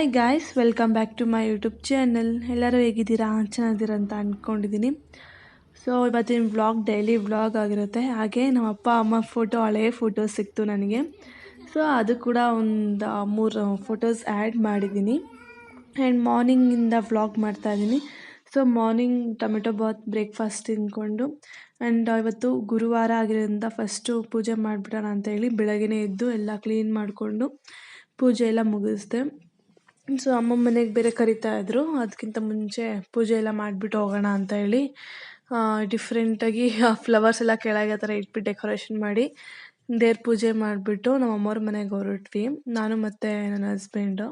Hi guys welcome back to my YouTube channel ಎಲ್ಲರೂ ಹೇಗಿದ್ದೀರಾ? ಚೆನ್ನಾಗಿದ್ದೀರ ಅಂತ ಅಂದ್ಕೊಂಡಿದ್ದೀನಿ ಸೊ ಇವತ್ತಿನ ವ್ಲಾಗ್ ಡೈಲಿ ವ್ಲಾಗ್ ಆಗಿರುತ್ತೆ. ಹಾಗೆ ನಮ್ಮ ಅಪ್ಪ, ಅಮ್ಮ ಫೋಟೋ ಹಳೆಯ ಫೋಟೋ ಸಿಕ್ತು ನನಗೆ. ಸೊ ಅದು ಕೂಡ ಒಂದು ಮೂರು ಫೋಟೋಸ್ ಆ್ಯಡ್ ಮಾಡಿದ್ದೀನಿ. ಆ್ಯಂಡ್ ಮಾರ್ನಿಂಗಿಂದ ವ್ಲಾಗ್ ಮಾಡ್ತಾಯಿದ್ದೀನಿ so morning tomato bath breakfast ತಿಂದ್ಕೊಂಡು ಆ್ಯಂಡ್ ಇವತ್ತು ಗುರುವಾರ ಆಗಿರೋದ್ರಿಂದ ಫಸ್ಟು ಪೂಜೆ ಮಾಡಿಬಿಡೋಣ ಅಂತೇಳಿ ಬೆಳಗ್ಗೆ ಎದ್ದು ಎಲ್ಲ ಕ್ಲೀನ್ ಮಾಡಿಕೊಂಡು ಪೂಜೆ ಎಲ್ಲ ಮುಗಿಸ್ದೆ. ಸೊ ಅಮ್ಮ ಮನೆಗೆ ಬೇರೆ ಕರಿತಾ ಇದ್ರು. ಅದಕ್ಕಿಂತ ಮುಂಚೆ ಪೂಜೆ ಎಲ್ಲ ಮಾಡಿಬಿಟ್ಟು ಹೋಗೋಣ ಅಂತ ಹೇಳಿ ಡಿಫ್ರೆಂಟಾಗಿ ಫ್ಲವರ್ಸ್ ಎಲ್ಲ ಕೆಳಗೆ ಆ ಥರ ಇಟ್ಬಿಟ್ಟು ಡೆಕೋರೇಷನ್ ಮಾಡಿ ದೇವ್ರ ಪೂಜೆ ಮಾಡಿಬಿಟ್ಟು ನಮ್ಮ ಅಮ್ಮವ್ರ ಮನೆಗೆ ಹೊರಟ್ವಿ. ನಾನು ಮತ್ತು ನನ್ನ ಹಸ್ಬೆಂಡು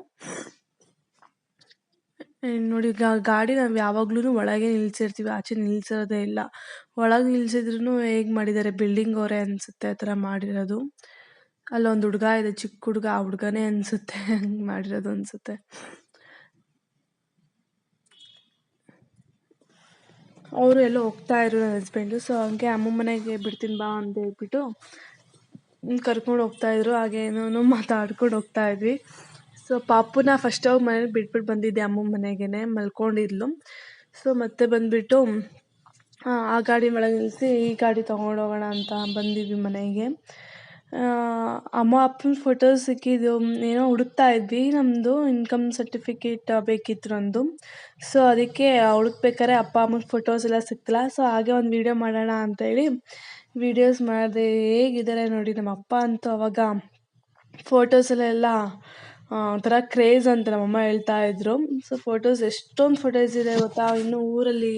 ನೋಡಿ ಗಾಡಿ ನಾವು ಯಾವಾಗ್ಲೂ ಒಳಗೆ ನಿಲ್ಸಿರ್ತೀವಿ. ಆಚೆ ನಿಲ್ಸಿರೋದೇ ಇಲ್ಲ. ಒಳಗೆ ನಿಲ್ಸಿದ್ರು ಹೇಗೆ ಮಾಡಿದ್ದಾರೆ? ಬಿಲ್ಡಿಂಗ್ ಅವರೇ ಅನಿಸುತ್ತೆ ಆ ಥರ ಮಾಡಿರೋದು. ಅಲ್ಲೊಂದು ಹುಡುಗ ಇದೆ ಚಿಕ್ಕ ಹುಡುಗ, ಆ ಹುಡುಗನೇ ಅನ್ಸುತ್ತೆ. ಹಂಗೆ ಮಾಡಿರೋದು ಅನ್ಸುತ್ತೆ. ಅವರು ಎಲ್ಲೋ ಹೋಗ್ತಾ ಇರೋ ನನ್ನ ಹಸ್ಬೆಂಡು ಸೊ ಹಂಗೆ ಅಮ್ಮ ಮನೆಗೆ ಬಿಡ್ತೀನಿ ಬಾ ಅಂತ ಹೇಳ್ಬಿಟ್ಟು ಕರ್ಕೊಂಡು ಹೋಗ್ತಾ ಇದ್ರು. ಹಾಗೆ ಏನೋ ಮಾತಾಡ್ಕೊಂಡು ಹೋಗ್ತಾ ಇದ್ವಿ. ಸೊ ಪಾಪುನ ಫಸ್ಟ್ ಅವ್ರ ಮನೇಲಿ ಬಿಟ್ಬಿಟ್ಟು ಬಂದಿದ್ದೆ ಅಮ್ಮ ಮನೆಗೇ ಮಲ್ಕೊಂಡಿದ್ಲು. ಸೊ ಮತ್ತೆ ಬಂದುಬಿಟ್ಟು, ಆ ಗಾಡಿ ಒಳಗೆ ನಿಲ್ಲಿಸಿ ಈ ಗಾಡಿ ತೊಗೊಂಡೋಗೋಣ ಅಂತ ಬಂದಿದ್ವಿ ಮನೆಗೆ. ಅಮ್ಮ ಅಪ್ಪನ ಫೋಟೋಸ್ ಸಿಕ್ಕಿದ್ದು ಏನೋ ಹುಡುಕ್ತಾ ಇದ್ವಿ. ನಮ್ಮದು ಇನ್ಕಮ್ ಸರ್ಟಿಫಿಕೇಟ್ ಬೇಕಿತ್ತು ನಂದು ಸೊ ಅದಕ್ಕೆ ಹುಡುಕ್ಬೇಕಾದ್ರೆ ಅಪ್ಪ ಅಮ್ಮನ ಫೋಟೋಸ್ ಎಲ್ಲ ಸಿಕ್ತಿಲ್ಲ. ಸೊ ಹಾಗೆ ಒಂದು ವೀಡಿಯೋ ಮಾಡೋಣ ಅಂತೇಳಿ ವೀಡಿಯೋಸ್ ಮಾಡಿದೆ ಹೇಗಿದ್ದಾರೆ ನೋಡಿ ನಮ್ಮ ಅಪ್ಪ ಅಂತೂ ಅವಾಗ ಫೋಟೋಸಲ್ಲೆಲ್ಲ ಒಂಥರ ಕ್ರೇಜ್ ಅಂತ ನಮ್ಮಮ್ಮ ಹೇಳ್ತಾ ಇದ್ರು. ಸೊ ಫೋಟೋಸ್ ಎಷ್ಟೊಂದು ಫೋಟೋಸ್ ಇದೆ ಗೊತ್ತಾ? ಇನ್ನು ಊರಲ್ಲಿ,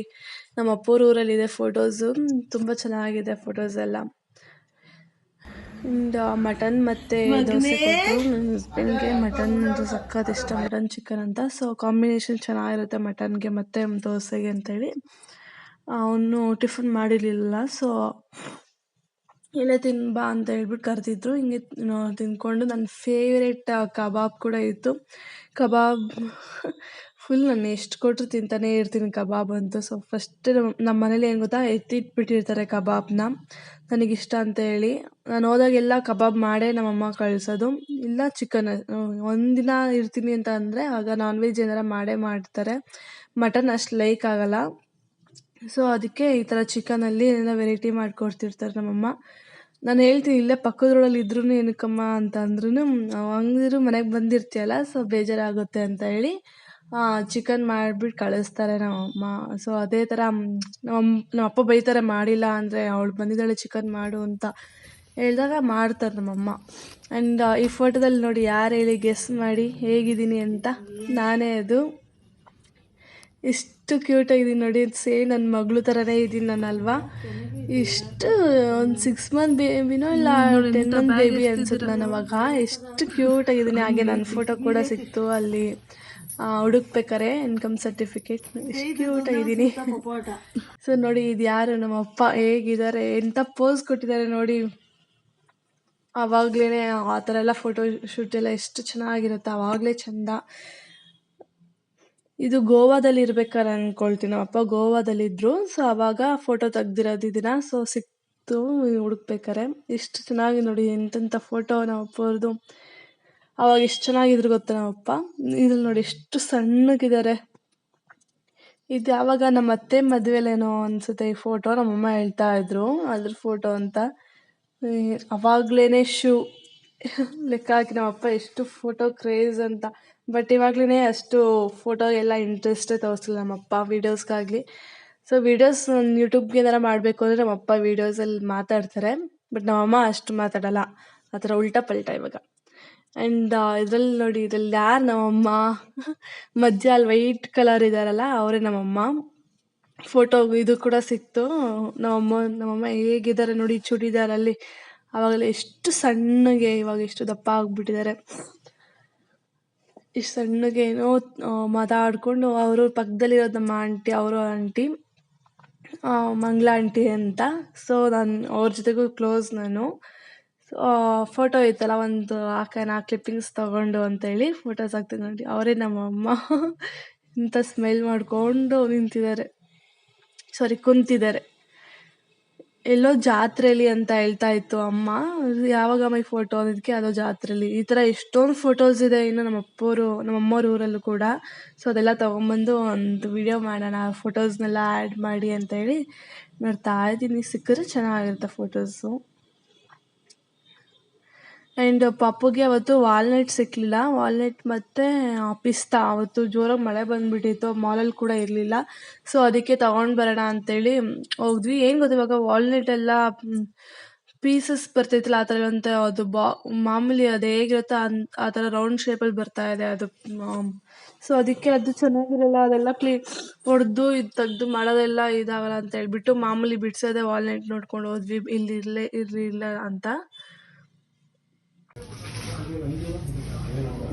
ನಮ್ಮ ಅಪ್ಪವ್ರ ಊರಲ್ಲಿದೆ ಫೋಟೋಸು ತುಂಬ ಚೆನ್ನಾಗಿದೆ ಫೋಟೋಸ್ ಎಲ್ಲ. ಇಂದ ಮಟನ್ ಮತ್ತು ದೋಸೆ ಕೊಟ್ಟರು ನನ್ನ ಹಸ್ಬೆಂಡ್ಗೆ ಮಟನ್ ಅಂದರೆ ಸಖತ್ ಇಷ್ಟ. ಮಟನ್ ಚಿಕನ್ ಅಂತ. ಸೊ ಕಾಂಬಿನೇಷನ್ ಚೆನ್ನಾಗಿರುತ್ತೆ ಮಟನ್ಗೆ ಮತ್ತು ದೋಸೆಗೆ ಅಂತೇಳಿ. ಅವನು ಟಿಫನ್ ಮಾಡಿರಲಿಲ್ಲ. ಸೊ ಎಲ್ಲ ತಿನ್ ಬಾ ಅಂತ ಹೇಳ್ಬಿಟ್ಟು ಕರೆದಿದ್ರು. ಹಿಂಗೆ ತಿಂದ್ಕೊಂಡು ನನ್ನ ಫೇವ್ರೆಟ್ ಕಬಾಬ್ ಕೂಡ ಇತ್ತು. ಕಬಾಬ್ ಫುಲ್ ನಾನು ಎಷ್ಟು ಕೊಟ್ಟರು ತಿಂತಾನೇ ಇರ್ತೀನಿ ಕಬಾಬ್ ಅಂತ. ಸೊ ಫಸ್ಟ್ ನಮ್ಮ ಮನೇಲಿ ಏನು ಗೊತ್ತಾ? ಎತ್ತಿಟ್ಬಿಟ್ಟಿರ್ತಾರೆ ಕಬಾಬ್ನ. ನನಗಿಷ್ಟ ಅಂತ ಹೇಳಿ. ನಾನು ಹೋದಾಗೆಲ್ಲ ಕಬಾಬ್ ಮಾಡೇ ನಮ್ಮಮ್ಮ ಕಳಿಸೋದು. ಇಲ್ಲ ಚಿಕನ್ ಒಂದಿನ ಇರ್ತೀನಿ ಅಂತ ಅಂದರೆ ಆಗ ನಾನ್ ವೆಜ್ ಏನಾರ ಮಾಡೇ ಮಾಡ್ತಾರೆ. ಮಟನ್ ಅಷ್ಟು ಲೈಕ್ ಆಗಲ್ಲ. ಸೊ ಅದಕ್ಕೆ ಈ ಥರ ಚಿಕನಲ್ಲಿ ಏನೆಲ್ಲ ವೆರೈಟಿ ಮಾಡಿಕೊಡ್ತಿರ್ತಾರೆ ನಮ್ಮಮ್ಮ. ನಾನು ಹೇಳ್ತೀನಿ, ಇಲ್ಲೇ ಪಕ್ಕದ ರೋಡಲ್ಲಿ ಇದ್ರೂ ಏನಕ್ಕಮ್ಮ ಅಂತ ಅಂದ್ರೂ ಹಂಗಿದ್ರು ಮನೆಗೆ ಬಂದಿರ್ತೀಯಲ್ಲ ಸೊ ಬೇಜಾರಾಗುತ್ತೆ ಅಂತ ಹೇಳಿ ಚಿಕನ್ ಮಾಡಿಬಿಟ್ಟು ಕಳಿಸ್ತಾರೆ ನಮ್ಮಮ್ಮ. ಸೊ ಅದೇ ಥರ ನಮ್ಮ ನಮ್ಮ ಅಪ್ಪ ಬೈತಾರೆ, ಮಾಡಿಲ್ಲ ಅಂದರೆ ಅವಳು ಬಂದಿದ್ದಾಳೆ ಚಿಕನ್ ಮಾಡು ಅಂತ ಹೇಳಿದಾಗ ಮಾಡ್ತಾರೆ ನಮ್ಮಮ್ಮ. ಆ್ಯಂಡ್ ಈ ಫೋಟೋದಲ್ಲಿ ನೋಡಿ ಯಾರು ಹೇಳಿ ಗೆಸ್ ಮಾಡಿ, ಹೇಗಿದ್ದೀನಿ ಅಂತ? ನಾನೇ ಅದು. ಎಷ್ಟು ಕ್ಯೂಟಾಗಿದ್ದೀನಿ ನೋಡಿ ಸೇಮ್ ನನ್ನ ಮಗಳು ಥರನೇ ಇದ್ದೀನಿ ನಾನು ಅಲ್ವಾ ಇಷ್ಟು ಒಂದು ಸಿಕ್ಸ್ ಮಂತ್ ಬೇಬಿನೋ ಇಲ್ಲ ಟೆನ್ ಮಂತ್ ಬೇಬಿ ಅನ್ಸುತ್ತೆ ನಾನು ಅವಾಗ ಎಷ್ಟು ಕ್ಯೂಟಾಗಿದ್ದೀನಿ ಹಾಗೆ ನನ್ನ ಫೋಟೋ ಕೂಡ ಸಿಕ್ತು ಅಲ್ಲಿ. ಹುಡುಕ್ಬೇಕಾರೆ ಇನ್ಕಮ್ ಸರ್ಟಿಫಿಕೇಟ್ ಎಷ್ಟು ಕ್ಯೂಟಾಗಿದ್ದೀನಿ ಸೊ ನೋಡಿ ಇದು ಯಾರು? ನಮ್ಮ ಅಪ್ಪ ಹೇಗಿದ್ದಾರೆ? ಎಂಥ ಪೋಸ್ ಕೊಟ್ಟಿದ್ದಾರೆ ನೋಡಿ. ಆವಾಗಲೇ ಆ ಥರ ಎಲ್ಲ ಫೋಟೋ ಶೂಟ್ ಎಲ್ಲ ಎಷ್ಟು ಚೆನ್ನಾಗಿರುತ್ತೆ. ಆವಾಗಲೇ ಚೆಂದ. ಇದು ಗೋವಾದಲ್ಲಿ ಇರ್ಬೇಕಾರೆ ಅನ್ಕೊಳ್ತೀನಿ. ನಮ್ಮ ಗೋವಾದಲ್ಲಿ ಗೋವಾದಲ್ಲಿದ್ದರು ಸೊ ಅವಾಗ ಫೋಟೋ ತೆಗ್ದಿರೋದು ಇದನ್ನ ಸೊ ಸಿಕ್ತು. ಹುಡುಕ್ಬೇಕಾರೆ. ಎಷ್ಟು ಚೆನ್ನಾಗಿ ನೋಡಿ ಎಂತೆಂಥ ಫೋಟೋ ನಮ್ಮ ಅಪ್ಪವ್ರದ್ದು ಅವಾಗ ಎಷ್ಟು ಚೆನ್ನಾಗಿದ್ರು ಗೊತ್ತಾ ನಮ್ಮಪ್ಪ ಇದ್ರಲ್ಲಿ ನೋಡಿ ಎಷ್ಟು ಸಣ್ಣಗಿದ್ದಾರೆ. ಇದು ಯಾವಾಗ ನಮ್ಮ ಅತ್ತೆ ಮದುವೆಲೇನೋ ಅನ್ಸುತ್ತೆ ಈ ಫೋಟೋ ನಮ್ಮಮ್ಮ ಹೇಳ್ತಾ ಇದ್ರು. ಅದ್ರ ಫೋಟೋ ಅಂತ. ಅವಾಗ್ಲೇ ಶೂ ಲೆಕ್ಕ ಹಾಕಿ ನಮ್ಮಪ್ಪ ಎಷ್ಟು ಫೋಟೋ ಕ್ರೇಜ್ ಅಂತ. ಬಟ್ ಇವಾಗ್ಲೇ ಅಷ್ಟು ಫೋಟೋ ಎಲ್ಲ ಇಂಟ್ರೆಸ್ಟೇ ತೋರಿಸಿಲ್ಲ ನಮ್ಮಪ್ಪ ವೀಡಿಯೋಸ್ಗಾಗಲಿ ಸೊ ವೀಡಿಯೋಸ್ ಯೂಟ್ಯೂಬ್ಗೆ ಏನಾರ ಮಾಡಬೇಕು ಅಂದರೆ ನಮ್ಮಪ್ಪ ವೀಡಿಯೋಸಲ್ಲಿ ಮಾತಾಡ್ತಾರೆ. ಬಟ್ ನಮ್ಮಮ್ಮ ಅಷ್ಟು ಮಾತಾಡಲ್ಲ. ಆ ಥರ ಉಲ್ಟಾ ಪಲ್ಟಾ ಇವಾಗ. ಆ್ಯಂಡ್ ಇದರಲ್ಲಿ ನೋಡಿ ಇದ್ರಲ್ಲಿ ಯಾರು ನಮ್ಮಮ್ಮ ಮಧ್ಯ ಅಲ್ಲಿ ವೈಟ್ ಕಲರ್ ಇದ್ದಾರಲ್ಲ ಅವರೇ ನಮ್ಮಮ್ಮ ಫೋಟೋ ಇದು ಕೂಡ ಸಿಕ್ತು. ನಮ್ಮಮ್ಮ ನಮ್ಮಮ್ಮ ಹೇಗಿದ್ದಾರೆ ನೋಡಿ, ಚೂಡಿದಾರಲ್ಲಿ. ಆವಾಗಲೇ ಎಷ್ಟು ಸಣ್ಣಗೆ, ಇವಾಗ ಎಷ್ಟು ದಪ್ಪ ಆಗಿಬಿಟ್ಟಿದ್ದಾರೆ. ಇಷ್ಟು ಸಣ್ಣಗೆ ಏನೋ ಮಾತಾಡಿಕೊಂಡು ಅವರು ಪಕ್ಕದಲ್ಲಿರೋದು ನಮ್ಮ ಆಂಟಿ, ಅವರು ಆಂಟಿ ಮಂಗ್ಳ ಆಂಟಿ ಅಂತ. ಸೊ ನಾನು, ಅವ್ರ ಜೊತೆಗೂ ಕ್ಲೋಸ್ ನಾನು. ಫೋಟೋ ಇತ್ತಲ್ಲ ಒಂದು ಹಾಕೋಣ ಕ್ಲಿಪ್ಪಿಂಗ್ಸ್ ತೊಗೊಂಡು ಅಂತೇಳಿ ಫೋಟೋಸ್ ಹಾಕ್ತೀನಿ ನೋಡಿ. ಅವರೇ ನಮ್ಮಮ್ಮ ಇಂಥ ಸ್ಮೈಲ್ ಮಾಡಿಕೊಂಡು ನಿಂತಿದ್ದಾರೆ. ಸಾರಿ ಕುಂತಿದ್ದಾರೆ. ಎಲ್ಲೋ ಜಾತ್ರೆಲಿ ಅಂತ ಹೇಳ್ತಾ ಇತ್ತು ಅಮ್ಮ. ಯಾವಾಗಮ್ಮ ಈ ಫೋಟೋ ಅಂದಿದ್ದಕ್ಕೆ ಅದೋ ಜಾತ್ರೆಲಿ. ಈ ಥರ ಎಷ್ಟೊಂದು ಫೋಟೋಸ್ ಇದೆ ಇನ್ನು ನಮ್ಮ ಅಪ್ಪೋರು, ನಮ್ಮ ಅಮ್ಮೋರ ಊರಲ್ಲೂ ಕೂಡ. ಸೊ ಅದೆಲ್ಲ ತೊಗೊಂಬಂದು ಒಂದು ವಿಡಿಯೋ ಮಾಡೋಣ ಆ ಫೋಟೋಸ್ನೆಲ್ಲ ಆ್ಯಡ್ ಮಾಡಿ ಅಂತ ಹೇಳಿ ನೋಡ್ತಾ ಇದ್ದೀನಿ. ಸಿಕ್ಕರೆ ಚೆನ್ನಾಗಿರುತ್ತೆ ಫೋಟೋಸು ಆ್ಯಂಡ್ ಪಪ್ಪುಗೆ ಅವತ್ತು ವಾಲ್ನಟ್ ಸಿಕ್ಕಲಿಲ್ಲ ವಾಲ್ನಟ್ ಮತ್ತು ಪಿಸ್ತಾ. ಅವತ್ತು ಜೋರಾಗಿ ಮಳೆ ಬಂದುಬಿಟ್ಟಿತ್ತು. ಮಾಲಲ್ಲಿ ಕೂಡ ಇರಲಿಲ್ಲ. ಸೊ ಅದಕ್ಕೆ ತಗೊಂಡು ಬರೋಣ ಅಂತೇಳಿ ಹೋಗಿದ್ವಿ. ಏನು ಗೊತ್ತಾ ಇವಾಗ ವಾಲ್ನಟ್ ಎಲ್ಲ ಪೀಸಸ್ ಬರ್ತೈತಿಲ್ಲ ಆ ಥರ ಅಂತ ಅದು ಬಾ, ಮಾಮೂಲಿ ಅದು ಹೇಗಿರುತ್ತೋ ಅನ್, ಆ ಥರ ರೌಂಡ್ ಶೇಪಲ್ಲಿ ಬರ್ತಾ ಇದೆ ಅದು ಸೊ ಅದಕ್ಕೆ ಅದು ಚೆನ್ನಾಗಿರಲ್ಲ. ಅದೆಲ್ಲ ಕ್ಲೀನ್ ಹೊಡೆದು ಇದು ತೆಗ್ದು ಮಾಡೋದೆಲ್ಲ ಇದಾಗಲ್ಲ ಅಂತ ಹೇಳ್ಬಿಟ್ಟು ಮಾಮೂಲಿ ಬಿಡಿಸೋದೇ ವಾಲ್ನೆಟ್ ನೋಡ್ಕೊಂಡು ಹೋದ್ವಿ. ಇಲ್ಲಿ ಇರಲೇ, ಇರಲಿಲ್ಲ ಅಂತ.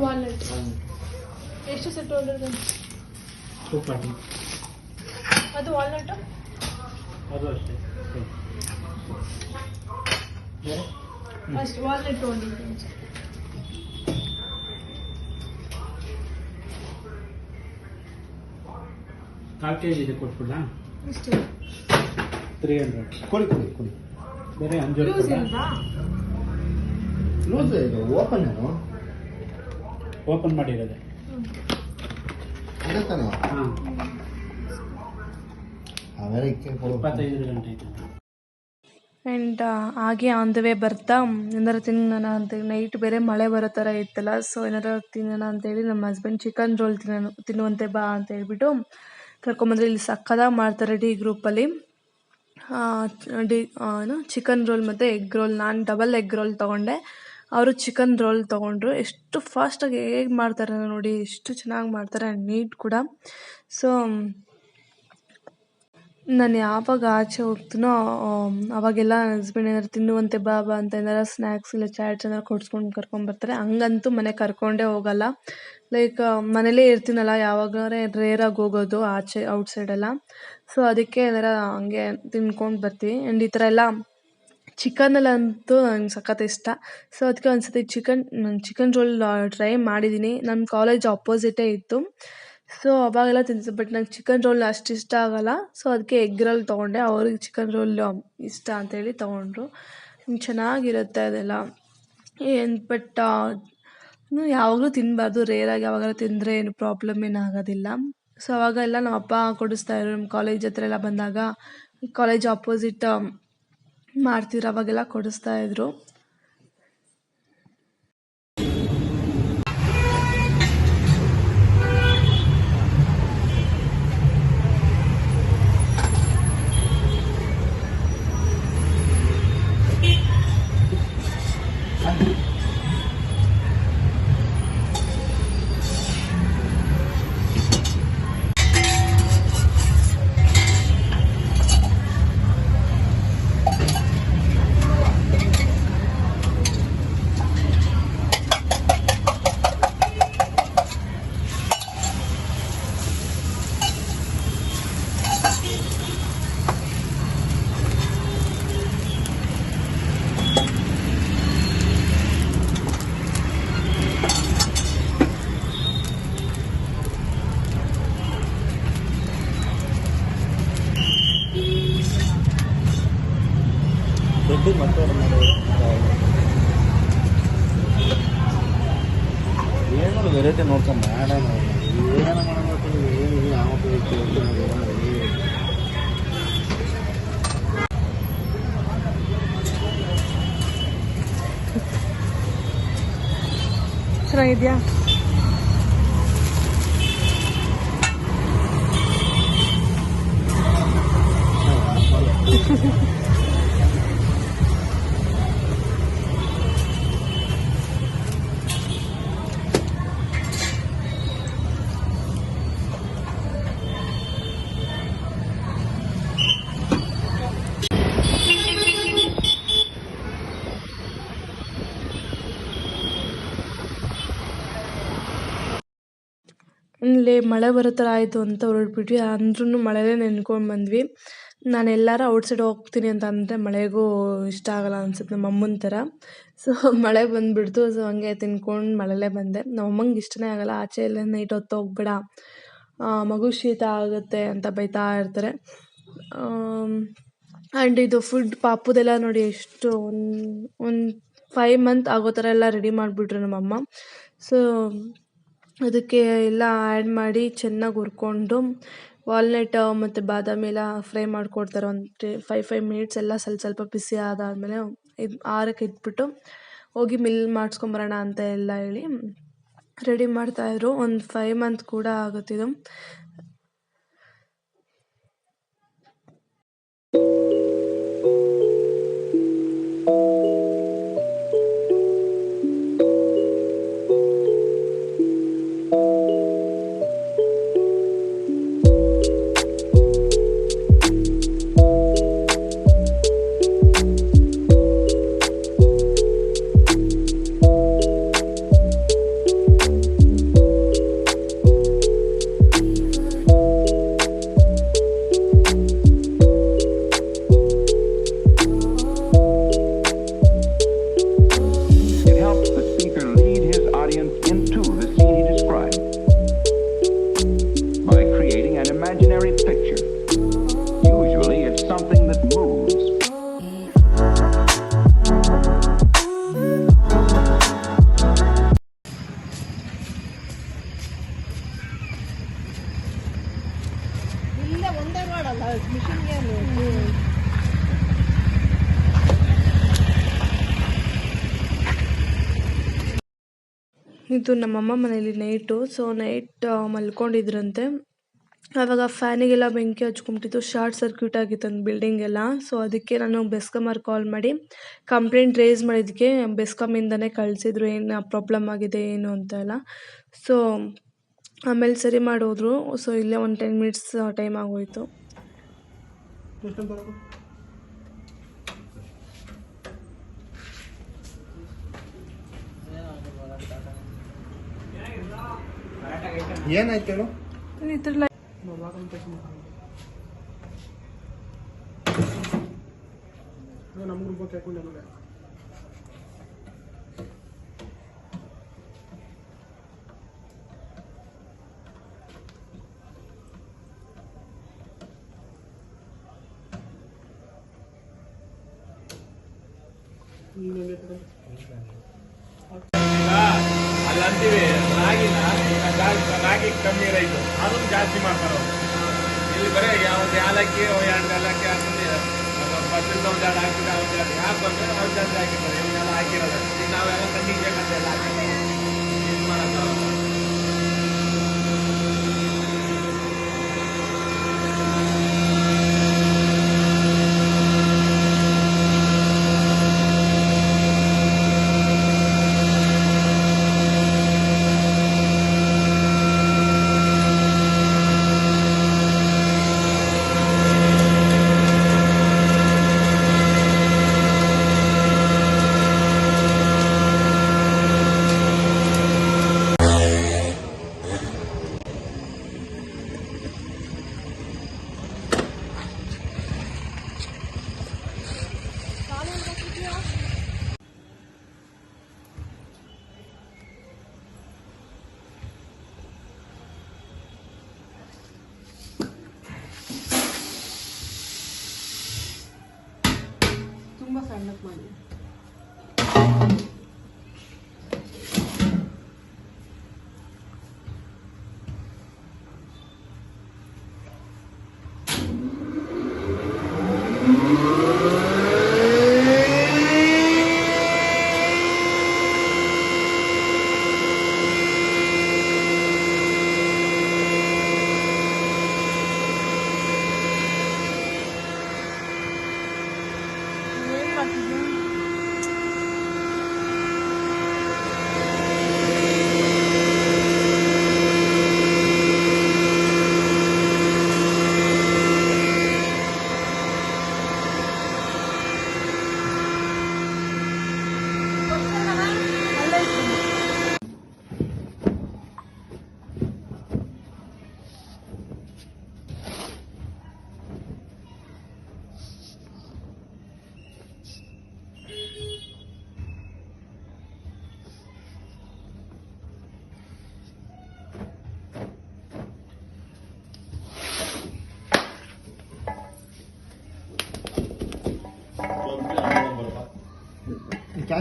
ವಾಲ್ನಟ್ ಎಷ್ಟು ಸೆಟ್ ಆರ್ಡರ್ ಟೂ ಫಾರ್ಟಿ ಅದು ವಾಲ್ನಟ್ ಅದು ಅಷ್ಟೇ. ಅಷ್ಟು ವಾಲ್ನಟ್ ಒಂದು ಕಾಲು ಕೆ ಜಿ ಇದೆ ಕೊಟ್ಬಿಡಲಾ? ತ್ರೀ ಹಂಡ್ರೆಡ್ ಕೊಡಿ ಕೊಡಿ ಕೊಡಿ. ಬೇರೆ ಅಂಜೂರ ಲೂಸ್ ಇಲ್ವಾ ಇದು ಓಪನ್ ಏನು ಓಪನ್ ಮಾಡಿರೋದೆ. ಅದೇ ತಾನೆ? ಹಾಂ. ಆಮೇಲೆ ಇಕ್ಕೆ ಕೊಡು. ಇಪ್ಪತ್ತೈದು ಗಂಟೆ ಆಯ್ತು ಆ್ಯಂಡ್ ಹಾಗೆ ಆನ್ ದ ವೇ ಬರ್ತಾ ಏನಾರು ತಿನ್ನೋಣ ಅಂತ ನೈಟ್ ಬೇರೆ ಮಳೆ ಬರೋ ಥರ ಇತ್ತಲ್ಲ ಸೊ ಏನಾರು ತಿನ್ನೋಣ ಅಂತೇಳಿ ನಮ್ಮ ಹಸ್ಬೆಂಡ್ ಚಿಕನ್ ರೋಲ್ ತಿನ್ನೋ ತಿನ್ನುವಂತೆ ಬಾ ಅಂತ ಹೇಳ್ಬಿಟ್ಟು ಕರ್ಕೊಂಬಂದ್ರೆ ಇಲ್ಲಿ ಸಕ್ಕದಾಗಿ ಮಾಡ್ತಾರೆ ಡಿ ಗ್ರೂಪಲ್ಲಿ ಡಿ ಏನು ಚಿಕನ್ ರೋಲ್ ಮತ್ತು ಎಗ್ ರೋಲ್ ನಾನು ಡಬಲ್ ಎಗ್ ರೋಲ್ ತೊಗೊಂಡೆ. ಅವರು ಚಿಕನ್ ರೋಲ್ ತೊಗೊಂಡ್ರು. ಎಷ್ಟು ಫಾಸ್ಟಾಗಿ ಹೇಗೆ ಮಾಡ್ತಾರೆ ನೋಡಿ, ಎಷ್ಟು ಚೆನ್ನಾಗಿ ಮಾಡ್ತಾರೆ ನೀಟ್ ಕೂಡ. ಸೊ ನಾನು ಯಾವಾಗ ಆಚೆ ಹೋಗ್ತೀನೋ ಅವಾಗೆಲ್ಲ ನನ್ನ ಹಸ್ಬೆಂಡ್ ಏನಾದ್ರು ತಿನ್ನುವಂತೆ ಬಾ ಬಾ ಅಂತ ಏನಾರು ಸ್ನ್ಯಾಕ್ಸ್ ಇಲ್ಲ ಚಾಟ್ಸ್ ಏನಾರು ಕೊಡ್ಸ್ಕೊಂಡು ಕರ್ಕೊಂಬರ್ತಾರೆ ಹಂಗಂತೂ ಮನೆ ಕರ್ಕೊಂಡೇ ಹೋಗಲ್ಲ. ಲೈಕ್ ಮನೇಲೇ ಇರ್ತೀನಲ್ಲ ಯಾವಾಗಾರೆ ರೇರಾಗಿ ಹೋಗೋದು ಆಚೆ ಔಟ್ಸೈಡೆಲ್ಲ ಸೊ ಅದಕ್ಕೆ ಏನಾರ ಹಂಗೆ ತಿನ್ಕೊಂಡು ಬರ್ತೀವಿ. ಆ್ಯಂಡ್ ಈ ಥರ ಎಲ್ಲ ಚಿಕನಲ್ಲಂತೂ ನಂಗೆ ಸಖತ್ ಇಷ್ಟ. ಸೊ ಅದಕ್ಕೆ ಒಂದು ಸತಿ ಚಿಕನ್ ಚಿಕನ್ ರೋಲ್ ಟ್ರೈ ಮಾಡಿದ್ದೀನಿ ನಮ್ಮ ಕಾಲೇಜ್ ಅಪೋಸಿಟೇ ಇತ್ತು. ಸೊ ಅವಾಗೆಲ್ಲ ತಿಂತಿದ್ದೆ ಬಟ್ ನಂಗೆ ಚಿಕನ್ ರೋಲ್ ಅಷ್ಟು ಇಷ್ಟ ಆಗಲ್ಲ. ಸೊ ಅದಕ್ಕೆ ಎಗ್ ರೋಲ್ ತೊಗೊಂಡೆ. ಅವ್ರಿಗೆ ಚಿಕನ್ ರೋಲ್ ಇಷ್ಟ ಅಂತೇಳಿ ತೊಗೊಂಡ್ರು. ಚೆನ್ನಾಗಿರುತ್ತೆ ಅದೆಲ್ಲ. ಏನು ಬಟ್ ಯಾವಾಗಲೂ ತಿನ್ನಬಾರ್ದು ರೇರಾಗಿ ಯಾವಾಗಾರ ತಿಂದರೆ ಏನು ಪ್ರಾಬ್ಲಮ್ ಏನು ಆಗೋದಿಲ್ಲ. ಸೊ ಅವಾಗೆಲ್ಲ ನಮ್ಮ ಅಪ್ಪ ಕೊಡಿಸ್ತಾಯಿದ್ರು ನಮ್ಮ ಕಾಲೇಜ್ ಹತ್ರ ಎಲ್ಲ ಬಂದಾಗ ಕಾಲೇಜ್ ಅಪೋಸಿಟ್ ಮಾಡ್ತಿದ್ರು ಅವಾಗೆಲ್ಲ ಕೊಡಿಸ್ತಾಯಿದ್ರು ದೊಡ್ಡ idea. ಇಲ್ಲಿ ಮಳೆ ಬರೋ ಥರ ಆಯಿತು ಅಂತ ಹೊರಟ್ಬಿಟ್ವಿ. ಅಂದ್ರೂ ಮಳೆಲೇ ನೆನ್ಕೊಂಡು ಬಂದ್ವಿ. ನಾನು ಎಲ್ಲಾರ ಔಟ್ಸೈಡ್ ಹೋಗ್ತೀನಿ ಅಂತ ಅಂದರೆ ಮಳೆಗೂ ಇಷ್ಟ ಆಗಲ್ಲ ಅನ್ಸುತ್ತೆ ನಮ್ಮ ಅಮ್ಮನ ಥರ. ಸೊ ಮಳೆ ಬಂದುಬಿಡ್ತು. ಸೊ ಹಂಗೆ ತಿನ್ಕೊಂಡು ಮಳೆಲೇ ಬಂದೆ. ನಮ್ಮ ಅಮ್ಮಂಗೆ ಇಷ್ಟನೇ ಆಗಲ್ಲ. ಆಚೆ ಎಲ್ಲ ನೈಟ್ ಹೊತ್ತು ಹೋಗ್ಬೇಡ. ಮಗು ಶೀತ ಆಗುತ್ತೆ ಅಂತ ಬೈತಾ ಇರ್ತಾರೆ. ಆ್ಯಂಡ್ ಇದು ಫುಡ್ ಪಾಪುದೆಲ್ಲ ನೋಡಿ ಎಷ್ಟು ಒಂದು ಒಂದು ಫೈವ್ ಮಂತ್ ಆಗೋ ಥರ ಎಲ್ಲ ರೆಡಿ ಮಾಡಿಬಿಟ್ರು ನಮ್ಮಮ್ಮ ಸೊ ಅದಕ್ಕೆ ಎಲ್ಲ ಆ್ಯಡ್ ಮಾಡಿ ಚೆನ್ನಾಗಿ ಹುರ್ಕೊಂಡು ವಾಲ್ನಟ್ ಮತ್ತು ಬಾದಾಮಿ ಎಲ್ಲ ಫ್ರೈ ಮಾಡಿಕೊಡ್ತಾರೆ. ಒಂದು ಫೈವ್ ಫೈವ್ ಮಿನಿಟ್ಸ್ ಎಲ್ಲ ಸ್ವಲ್ಪ ಸ್ವಲ್ಪ ಬಿಸಿ ಆದಾದಮೇಲೆ ಇದು ಆರಕ್ಕೆ ಇಟ್ಬಿಟ್ಟು ಹೋಗಿ ಮಿಲ್ ಮಾಡಿಸ್ಕೊಂಬರೋಣ ಅಂತ ಎಲ್ಲ ಹೇಳಿ ರೆಡಿ ಮಾಡ್ತಾಯಿದ್ರು ಒಂದು ಫೈವ್ ಮಂತ್ ಕೂಡ ಆಗುತ್ತಿದ್ದು ಇದು ನಮ್ಮಮ್ಮ ಮನೇಲಿ ನೈಟು ಸೊ ನೈಟ್ ಮಲ್ಕೊಂಡಿದ್ರಂತೆ. ಆವಾಗ ಫ್ಯಾನಿಗೆಲ್ಲ ಬೆಂಕಿ ಹಚ್ಕೊಂಬಿಟ್ಟಿತ್ತು ಶಾರ್ಟ್ ಸರ್ಕ್ಯೂಟ್ ಆಗಿತ್ತು ಒಂದು ಬಿಲ್ಡಿಂಗೆಲ್ಲ ಸೊ ಅದಕ್ಕೆ ನಾನು ಬೆಸ್ಕಾಮವ್ರಿಗೆ ಕಾಲ್ ಮಾಡಿ ಕಂಪ್ಲೇಂಟ್ ರೇಸ್ ಮಾಡಿದ್ದಕ್ಕೆ ಬೆಸ್ಕಾಮಿಂದನೇ ಕಳಿಸಿದ್ರು, ಏನು ಪ್ರಾಬ್ಲಮ್ ಆಗಿದೆ, ಏನು ಅಂತ ಎಲ್ಲ. ಸೊ ಆಮೇಲೆ ಸರಿ ಮಾಡೋದ್ರು. ಸೊ ಇಲ್ಲೇ ಒಂದು ಟೆನ್ ಮಿನಿಟ್ಸ್ ಟೈಮ್ ಆಗೋಯ್ತು. ಏನಾಯ್ತು ಹೇಳು ಇದ್ರಲ್ಲ ನಮ್ಮ ಗ್ರೂಪ್ ಇಲ್ಲಿ ಬರೀ ಯಾವ ಏಲಕ್ಕಿ ಎರಡು ಏಲಕ್ಕಿ ಹಾಕಿದ್ರೆ ಬಸ್ಸಿಂದ ಒಂದು ಎರಡು ಹಾಕಿದ್ರೆ ಒಂದು ಎರಡು ಯಾಕೆ ಬಂದ್ರೆ ಅವ್ರು ಜಾಸ್ತಿ ಹಾಕಿರ್ತಾರೆ ಇವನ್ನೆಲ್ಲ ಹಾಕಿರೋದು ಈಗ ನಾವೆಲ್ಲ ಕಣ್ಣಿಗೆ ಬೇಕಂತ ಎಲ್ಲ ಹಾಕಿರ್ತೀವಿ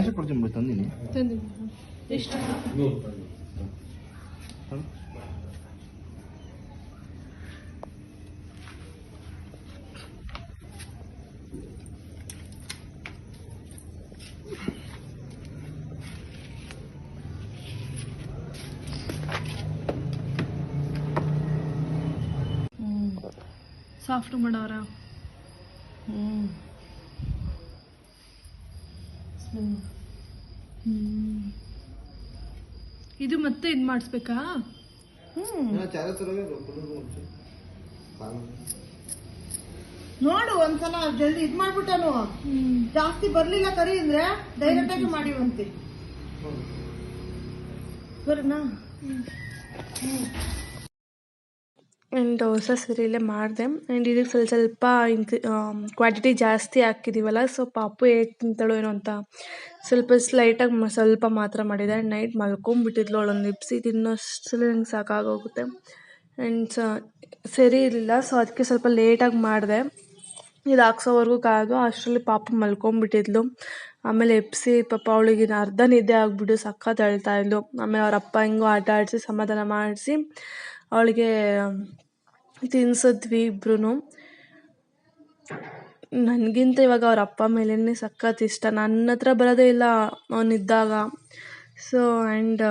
ಕ್ಯಾಶ್ ಕೊಡ್ತೀನಿ ಬಿಡು ತಂದಿನಿ ತಂದಿದ್ದೀನಿ ಎಷ್ಟು ನೂರು ರೂಪಾಯಿ ಸಾಫ್ಟ್ ಮಾಡವ್ರ ಇದು ಮತ್ತೆ ಇದು ಮಾಡಿಸ್ಬೇಕಾ? ನೋಡು ಒಂದ್ಸಲ ಜಲ್ದಿ ಇದ್ ಮಾಡ್ಬಿಟ್ಟನು. ಜಾಸ್ತಿ ಬರ್ಲಿಲ್ಲ ಕರಿ ಅಂದ್ರೆ ಡೈರೆಕ್ಟ್ ಆಗಿ ಮಾಡಿವಂತೆ ಬರೋಣ ಆ್ಯಂಡ್ ಹೊಸ ಸೀರೆಯಲ್ಲೇ ಮಾಡಿದೆ. ಆ್ಯಂಡ್ ಇದಕ್ಕೆ ಸ್ವಲ್ಪ ಸ್ವಲ್ಪ ಕ್ವಾಂಟಿಟಿ ಜಾಸ್ತಿ ಹಾಕಿದ್ದೀವಲ್ಲ ಸೊ ಪಾಪು ಹೇಗೆ ತಿಂತಾಳೋ ಏನೋ ಅಂತ. ಸ್ವಲ್ಪ ಸ್ಲೈಟಾಗಿ ಸ್ವಲ್ಪ ಮಾತ್ರ ಮಾಡಿದೆ. ಆ್ಯಂಡ್ ನೈಟ್ ಮಲ್ಕೊಂಬಿಟ್ಟಿದ್ಲು ಅವಳೊಂದು ನಿಪ್ಸಿ ತಿನ್ನೋಷ್ಟರಲ್ಲಿ ನಂಗೆ ಸಾಕಾಗೋಗುತ್ತೆ. ಆ್ಯಂಡ್ ಸರಿ ಇರಲಿಲ್ಲ ಸೊ ಅದಕ್ಕೆ ಸ್ವಲ್ಪ ಲೇಟಾಗಿ ಮಾಡಿದೆ. ಇದು ಹಾಕ್ಸೋವರೆಗೂ ಕಾದು, ಅಷ್ಟರಲ್ಲಿ ಪಾಪು ಮಲ್ಕೊಂಬಿಟ್ಟಿದ್ಲು. ಆಮೇಲೆ ಎಪ್ಸಿ, ಪಾಪ ಅವಳಿಗೆ ಅರ್ಧ ನಿದ್ದೆ ಆಗಿಬಿಟ್ಟು ಸಖತ್ ಅಳ್ತಾ ಇದ್ಲು. ಆಮೇಲೆ ಅವ್ರ ಅಪ್ಪ ಹೆಂಗೋ ಆಟ ಆಡಿಸಿ ಸಮಾಧಾನ ಮಾಡಿಸಿ ಅವಳಿಗೆ ತಿನ್ಸಿದ್ವಿ ಇಬ್ರು ನನಗಿಂತ ಇವಾಗ ಅವ್ರ ಅಪ್ಪ ಮೇಲೇ ಸಖತ್ ಇಷ್ಟ. ನನ್ನ ಹತ್ರ ಬರೋದೇ ಇಲ್ಲ ಅವನಿದ್ದಾಗ ಸೊ ಆ್ಯಂಡ್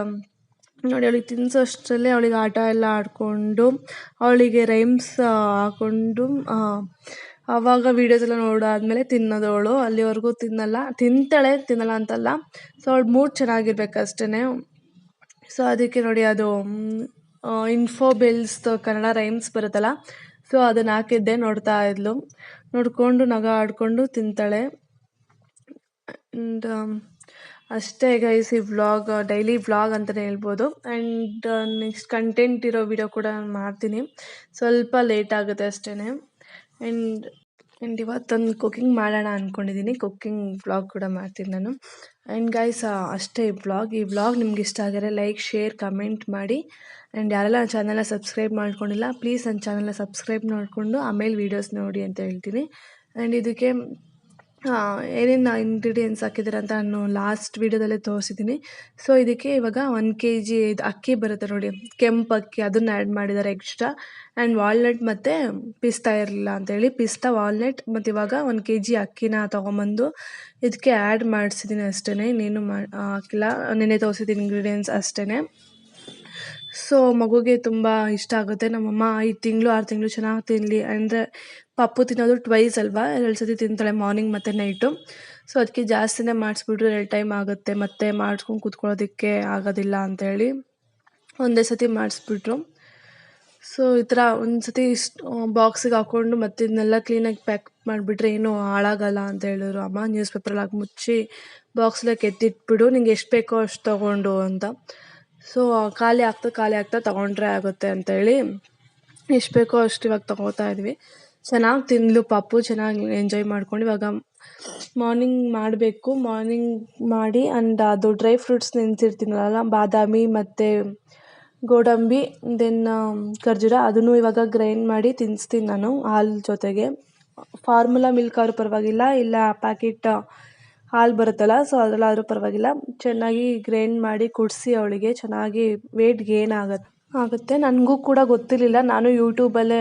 ನೋಡಿ ಅವಳಿಗೆ ತಿನ್ಸೋಷ್ಟರಲ್ಲೇ ಅವಳಿಗೆ ಆಟ ಎಲ್ಲ ಆಡಿಕೊಂಡು, ಅವಳಿಗೆ ರೈಮ್ಸ್ ಹಾಕ್ಕೊಂಡು ಆವಾಗ ವೀಡಿಯೋಸ್ ಎಲ್ಲ ನೋಡಾದಮೇಲೆ ತಿನ್ನೋದು ಅವಳು ಅಲ್ಲಿವರೆಗೂ ತಿನ್ನಲ್ಲ. ತಿಂತಾಳೆ, ತಿನ್ನಲ್ಲ ಅಂತಲ್ಲ. ಸೊ ಅವಳು ಮೂಡ್ ಚೆನ್ನಾಗಿರ್ಬೇಕು ಅಷ್ಟೇ ಸೊ ಅದಕ್ಕೆ ನೋಡಿ ಅದು ಇನ್ಫೋ ಬೆಲ್ಸ್ದು ಕನ್ನಡ ರೈಮ್ಸ್ ಬರುತ್ತಲ್ಲ ಸೊ ಅದನ್ನು ಹಾಕಿದ್ದೆ, ನೋಡ್ತಾ ಇದ್ಲು. ನೋಡಿಕೊಂಡು ನಗ ಆಡಿಕೊಂಡು ತಿಂತಾಳೆ. ಆ್ಯಂಡ್ ಅಷ್ಟೇ ಗೈಸ್ ಈ ವ್ಲಾಗ್ ಡೈಲಿ ವ್ಲಾಗ್ ಅಂತಲೇ ಹೇಳ್ಬೋದು. ಆ್ಯಂಡ್ ನೆಕ್ಸ್ಟ್ ಕಂಟೆಂಟ್ ಇರೋ ವಿಡಿಯೋ ಕೂಡ ನಾನು ಮಾಡ್ತೀನಿ. ಸ್ವಲ್ಪ ಲೇಟ್ ಆಗುತ್ತೆ ಅಷ್ಟೇ ಆ್ಯಂಡ್ ಆ್ಯಂಡ್ ಇವತ್ತೊಂದು ಕುಕ್ಕಿಂಗ್ ಮಾಡೋಣ ಅಂದ್ಕೊಂಡಿದ್ದೀನಿ ಕುಕ್ಕಿಂಗ್ ವ್ಲಾಗ್ ಕೂಡ ಮಾಡ್ತೀನಿ ನಾನು. ಆ್ಯಂಡ್ ಗೈಸ್ ಅಷ್ಟೇ ಈ ಬ್ಲಾಗ್ ಈ ಬ್ಲಾಗ್ ನಿಮ್ಗೆ ಇಷ್ಟ ಆಗಿದ್ರೆ ಲೈಕ್ ಶೇರ್ ಕಮೆಂಟ್ ಮಾಡಿ. ಆ್ಯಂಡ್ ಯಾರೆಲ್ಲ ನನ್ನ ಚಾನಲ್ನ ಸಬ್ಸ್ಕ್ರೈಬ್ ಮಾಡ್ಕೊಂಡಿಲ್ಲ ಪ್ಲೀಸ್ ನನ್ನ ಚಾನಲ್ನ ಸಬ್ಸ್ಕ್ರೈಬ್ ಮಾಡಿಕೊಂಡು ಆಮೇಲೆ ವೀಡಿಯೋಸ್ ನೋಡಿ ಅಂತ ಹೇಳ್ತೀನಿ. ಆ್ಯಂಡ್ ಇದಕ್ಕೆ ಏನೇನು ಇಂಗ್ರೀಡಿಯೆಂಟ್ಸ್ ಹಾಕಿದ್ದಾರೆ ಅಂತ ನಾನು ಲಾಸ್ಟ್ ವೀಡಿಯೋದಲ್ಲೇ ತೋರಿಸಿದ್ದೀನಿ. ಸೊ ಇದಕ್ಕೆ ಇವಾಗ ಒನ್ ಕೆ ಜಿ ಇದು ಅಕ್ಕಿ ಬರುತ್ತೆ ನೋಡಿ. ಕೆಂಪು ಅಕ್ಕಿ, ಅದನ್ನು ಆ್ಯಡ್ ಮಾಡಿದ್ದಾರೆ ಎಕ್ಸ್ಟ್ರಾ ಆ್ಯಂಡ್ ವಾಲ್ನಟ್ ಮತ್ತು ಪಿಸ್ತಾ ಇರಲಿಲ್ಲ ಅಂತೇಳಿ. ಪಿಸ್ತಾ ವಾಲ್ನಟ್ ಮತ್ತು ಇವಾಗ ಒಂದು ಕೆ ಜಿ ಅಕ್ಕಿನ ತೊಗೊಂಬಂದು ಇದಕ್ಕೆ ಆ್ಯಡ್ ಮಾಡಿಸಿದ್ದೀನಿ ಅಷ್ಟೇ ಇನ್ನೇನು ಮಾ ಹಾಕಿಲ್ಲ. ನೆನೆ ತೋರಿಸಿದ ಇಂಗ್ರೀಡಿಯೆಂಟ್ಸ್ ಅಷ್ಟೇ ಸೊ ಮಗುಗೆ ತುಂಬ ಇಷ್ಟ ಆಗುತ್ತೆ. ನಮ್ಮಮ್ಮ ಐದು ತಿಂಗಳು, ಆರು ತಿಂಗಳು ಚೆನ್ನಾಗಿ ತಿನ್ನಲಿ ಅಂದರೆ ಪಪ್ಪು ತಿನ್ನೋದು ಟ್ವೈಸ್ ಅಲ್ವಾ? ಎರಡು ಸತಿ ತಿಂತಾಳೆ ಮಾರ್ನಿಂಗ್ ಮತ್ತು ನೈಟು ಸೊ ಅದಕ್ಕೆ ಜಾಸ್ತಿನೇ ಮಾಡಿಸ್ಬಿಟ್ರೆ ಎರಡು ಟೈಮ್ ಆಗುತ್ತೆ. ಮತ್ತೆ ಮಾಡಿಸ್ಕೊಂಡು ಕೂತ್ಕೊಳ್ಳೋದಕ್ಕೆ ಆಗೋದಿಲ್ಲ ಅಂತೇಳಿ ಒಂದೇ ಸತಿ ಮಾಡಿಸ್ಬಿಟ್ರು. ಸೊ ಈ ಥರ ಒಂದು ಸತಿ ಇಷ್ಟು ಬಾಕ್ಸಿಗೆ ಹಾಕ್ಕೊಂಡು ಮತ್ತೆ ಇದನ್ನೆಲ್ಲ ಕ್ಲೀನಾಗಿ ಪ್ಯಾಕ್ ಮಾಡಿಬಿಟ್ರೆ ಏನೂ ಹಾಳಾಗಲ್ಲ ಅಂತ ಹೇಳಿದ್ರು ಅಮ್ಮ. ನ್ಯೂಸ್ ಪೇಪರಲ್ಲಿ ಹಾಕಿ ಮುಚ್ಚಿ ಬಾಕ್ಸಲ್ಲೇ ಎತ್ತಿಟ್ಬಿಡು ನಿಂಗೆ ಎಷ್ಟು ಬೇಕೋ ಅಷ್ಟು ತೊಗೊಂಡು ಅಂತ. ಸೊ ಖಾಲಿ ಆಗ್ತಾ ಖಾಲಿ ಆಗ್ತಾ ತೊಗೊಂಡ್ರೆ ಆಗುತ್ತೆ ಅಂತೇಳಿ ಎಷ್ಟು ಬೇಕೋ ಅಷ್ಟು ಇವಾಗ ತೊಗೋತಾ ಇದ್ವಿ. ಚೆನ್ನಾಗಿ ತಿಂದಳು ಪಪ್ಪು ಚೆನ್ನಾಗಿ ಎಂಜಾಯ್ ಮಾಡ್ಕೊಂಡು ಇವಾಗ ಮಾರ್ನಿಂಗ್ ಮಾಡಬೇಕು. ಮಾರ್ನಿಂಗ್ ಮಾಡಿ ಆ್ಯಂಡ್ ಅದು ಡ್ರೈ ಫ್ರೂಟ್ಸ್ ನೆನೆಸಿರ್ತೀನಲ್ಲ, ಬಾದಾಮಿ ಮತ್ತು ಗೋಡಂಬಿ ದೆನ್ ಖರ್ಜೂರ ಅದನ್ನು ಇವಾಗ ಗ್ರೈಂಡ್ ಮಾಡಿ ತಿನ್ನಿಸ್ತೀನಿ ನಾನು ಹಾಲು ಜೊತೆಗೆ. ಫಾರ್ಮುಲಾ ಮಿಲ್ಕ್ ಆದರೂ ಪರವಾಗಿಲ್ಲ, ಇಲ್ಲ ಪ್ಯಾಕೆಟ್ ಹಾಲು ಬರುತ್ತಲ್ಲ ಸೊ ಅದರಲ್ಲಾದರೂ ಪರವಾಗಿಲ್ಲ. ಚೆನ್ನಾಗಿ ಗ್ರೈಂಡ್ ಮಾಡಿ ಕುಡಿಸಿ ಅವಳಿಗೆ, ಚೆನ್ನಾಗಿ ವೇಟ್ ಗೇನ್ ಆಗತ್ತೆ. ಆಗುತ್ತೆ. ನನಗೂ ಕೂಡ ಗೊತ್ತಿರಲಿಲ್ಲ. ನಾನು ಯೂಟ್ಯೂಬಲ್ಲೇ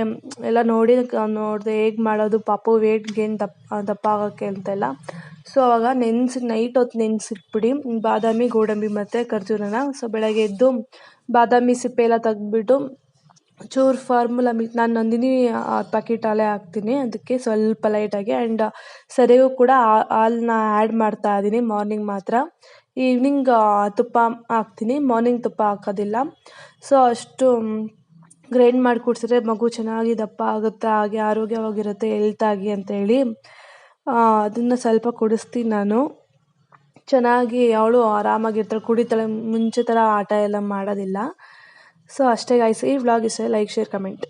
ಎಲ್ಲ ನೋಡಿ ನೋಡಿದೆ ಹೇಗೆ ಮಾಡೋದು, ಪಾಪು ವೇಟ್ ಗೇನ್ ದಪ್ಪ ದಪ್ಪ ಆಗೋಕ್ಕೆ ಅಂತೆಲ್ಲ. ಸೊ ಆವಾಗ ನೆನೆಸಿ ನೈಟ್ ಹೊತ್ತು ನೆನೆಸಿಟ್ಬಿಡಿ. ಬಾದಾಮಿ, ಗೋಡಂಬಿ ಮತ್ತು ಖರ್ಜೂರನ ಸೊ ಬೆಳಗ್ಗೆ ಎದ್ದು ಬಾದಾಮಿ ಸಿಪ್ಪೆ ಎಲ್ಲ ತೆಗ್ದುಬಿಟ್ಟು ಚೂರು ಫಾರ್ಮುಲಾ ಮಿಲ್ಕ್ ನಾನು ನಂದಿನಿ ಪ್ಯಾಕೆಟ್ ಹಾಲೇ ಹಾಕ್ತೀನಿ. ಅದಕ್ಕೆ ಸ್ವಲ್ಪ ಲೈಟಾಗಿ ಆ್ಯಂಡ್ ಸರಿಯೂ ಕೂಡ ಹಾಲನ್ನ ಆ್ಯಡ್ ಮಾಡ್ತಾ ಇದ್ದೀನಿ ಮಾರ್ನಿಂಗ್ ಮಾತ್ರ. ಈವ್ನಿಂಗ್ ತುಪ್ಪ ಹಾಕ್ತೀನಿ. ಮಾರ್ನಿಂಗ್ ತುಪ್ಪ ಹಾಕೋದಿಲ್ಲ. ಸೊ, ಅಷ್ಟು ಗ್ರೈಂಡ್ ಮಾಡಿ ಕುಡಿಸಿದ್ರೆ ಮಗು ಚೆನ್ನಾಗಿ ದಪ್ಪ ಆಗುತ್ತೆ, ಹಾಗೆ ಆರೋಗ್ಯವಾಗಿರುತ್ತೆ ಹೆಲ್ತಾಗಿ ಅಂತೇಳಿ ಅದನ್ನು ಸ್ವಲ್ಪ ಕುಡಿಸ್ತೀನಿ ನಾನು. ಚೆನ್ನಾಗಿ ಅವಳು ಆರಾಮಾಗಿರ್ತಾಳೆ ಕುಡಿತಾಳೆ. ಮುಂಚೆ ಥರ ಆಟ ಎಲ್ಲ ಮಾಡೋದಿಲ್ಲ. ಸೊ, ಅಷ್ಟೇ ಗಾಯ್ಸ್ ಈ ವ್ಲಾಗ್ ಇಷ್ಟ ಲೈಕ್ ಶೇರ್ ಕಮೆಂಟ್